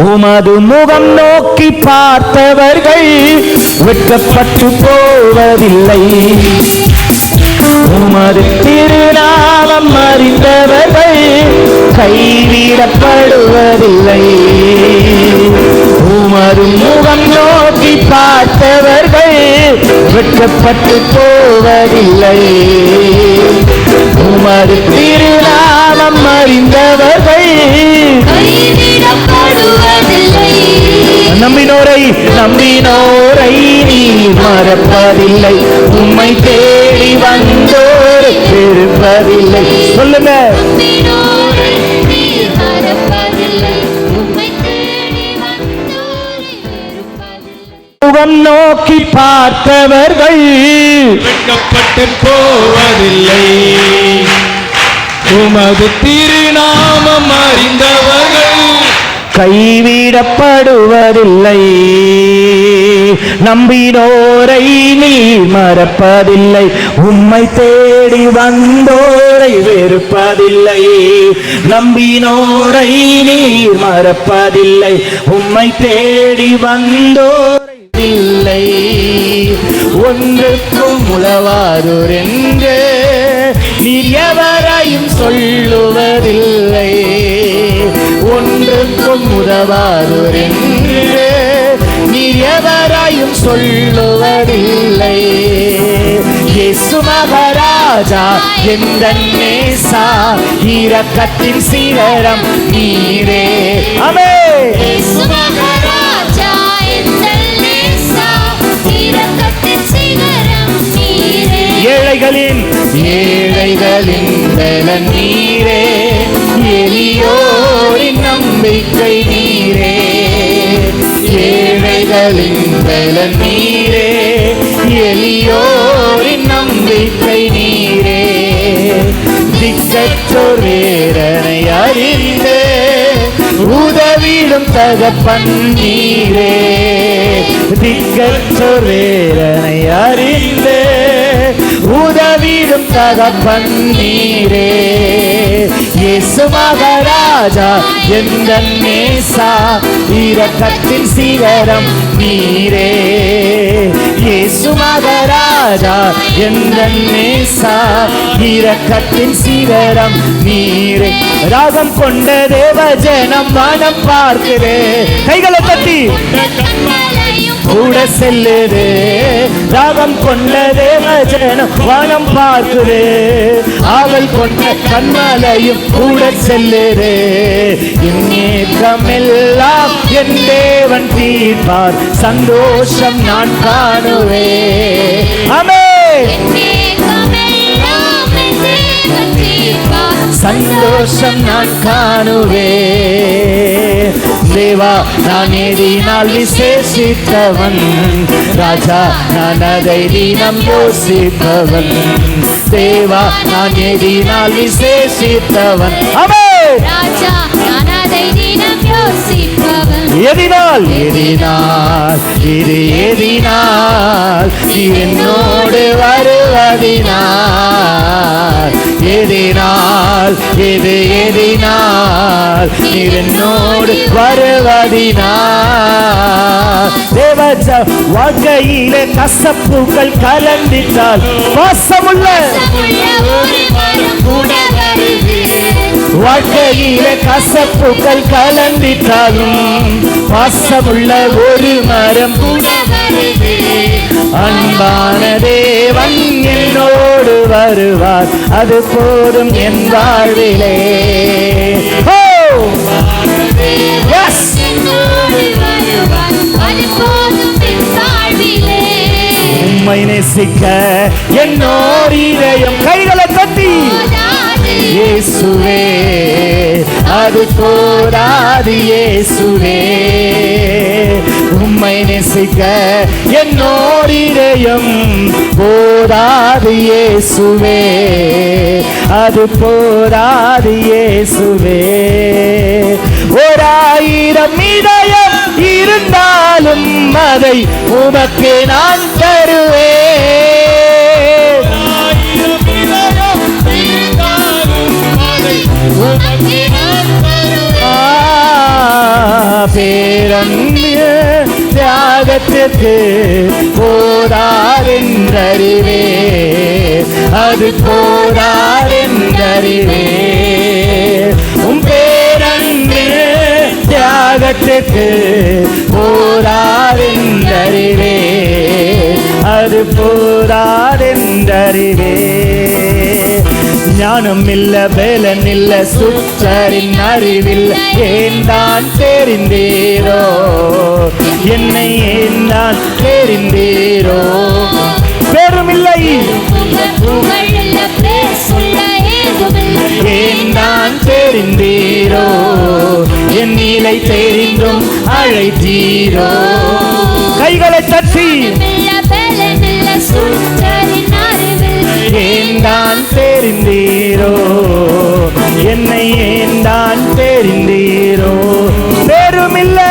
உமது முகம் நோக்கி பார்த்தவர்கள் வெட்டப்பட்டு போவதில்லை. உமது திருநாமம் அறிந்தவர்கள் கைவிடப்படுவதில்லை. உமது முகம் நோக்கி பார்த்தவர்கள் வெட்டப்பட்டு போவதில்லை. உமது திருநாமம் அறிந்தவர்கள் நம்பினோரை நம்பினோரை நீ மறப்பதில்லை. உம்மை தேடி வந்தோரை பெருப்பதில்லை சொல்லுங்க. முகம் நோக்கி பார்த்தவர்கள் வெட்கப்பட்டு போவதில்லை. உமது திருநாமம் அறிந்தவர்கள் கைவிடப்படுவதில்லை. நம்பினோரை நீ மறப்பதில்லை. உம்மை தேடி வந்தோரை வெறுப்பதில்லை. நம்பினோரை நீ மறப்பதில்லை. உம்மை தேடி வந்தோரை இல்லை. ஒன்றுக்கும் உளவாரூர் என்று நீ எவரையும் சொல்லுவதில்லை. ஒன்றுக்கும் உதவாரூர் என்று நீர் எவரையும் சொல்லுவதில்லை. இயேசு மகாராஜா எந்த நேசா இரக்கத்தின் சிகரம் நீரே. அமே. ஏழைகளின் ஏழைகளின் நீரே. ஏழைகளின் பலன் நீரே எளியோரின் நம்பிக்கை நீரே. திக்கற்றோர் வேதனை அறிந்து உதவிடும் தகப்பன் நீரே. திக்கற்றோர் வேதனை அறிந்து உதவிடும் தகப்பன் நீரே. இயேசு மகாராஜா எந்த நேசா இரக்கத்தின் சிகரம் நீரே. இயேசு மகாராஜா எந்த நேசா இரக்கத்தின் சிகரம் நீரே. ராகம் கொண்ட தேவ ஜனம் வானம் பார்க்குதே. கைகளை தட்டி. கண்மலையும் கூட செல்லுது ராகம் கொண்ட தேவஜனம் வானம் பார்க்குது. ஆவல் கொண்ட கண்மலையும் கூட செல்லுது. என் ஏக்கமெல்லாம் என் தேவன் தீர்ப்பார் சந்தோஷம் நான் காணுவேன் அமே. சந்தோஷம் நான் காணுவே. தேவா நான் ஏதினால் விசேஷித்தவன். ராஜா நான் அதை தினம் யோசிப்பவன் தேவா நான் ஏதினால் விசேஷித்தவன். எதினால் எதினால் இது எதினால் என்னோடு வருவதினால். எதினால் இது எதினால் என்னோடு வருவதினால். தேவஜ வாழ்க்கையிலே கசப்புகள் கலந்திட்டால் பாசமுள்ள வாழ்க்கையிலே கசப்புகள் கலந்திட்டாலும் பாசமுள்ள ஒரு மரம் அன்பான தேவன் என்னோடு வருவார் அது போதும் என் வாழ்விலே. ஓ! வாழ்விலே உம்மை நேசிக்க என்னோர் இதயம் கைகளை தட்டி. இயேசுவே அது போராது இயேசுவே. உம்மை நேசிக்க என்னோர் இதயம் போராது இயேசுவே. அது போராது இயேசுவே. ஓராயிரம் இதயம் இருந்தாலும் அதை உமக்கு நான் தரு இருந்தாலும் தியாகத்திற்கு போதாரென்றறிவே. அது போதாரென்றறிவே. உம் பேரன்ய தியாகத்திற்கு போதாரென்றறிவே. அது போதாரென்றறிவே. ஞானம் இல்ல பேலன் இல்ல சுற்றரின் அறிவில் ஏந்தான் தெரிந்தீரோ? என்னை ஏந்தான் தெரிந்தீரோ? பெருமில்லை. ஏந்தான் தெரிந்தீரோ? என் நிலை தெரிந்தும் அழைத்தீரோ? கைகளை தட்டி. சுற்ற ஏந்தான் தெரிந்தீரோ? என்னை ஏந்தான் தெரிந்தீரோ? பெருமில்லை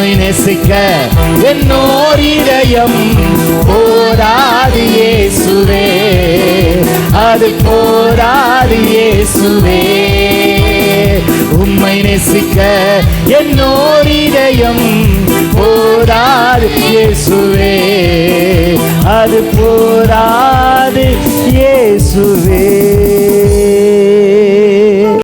உம்மை நேசிக்க என்னோர் இதயம் போராது இயேசுவே. அது போராது இயேசுவே. உம்மை நேசிக்க என்னோர் இதயம் போராது இயேசுவே. அது போராது இயேசுவே.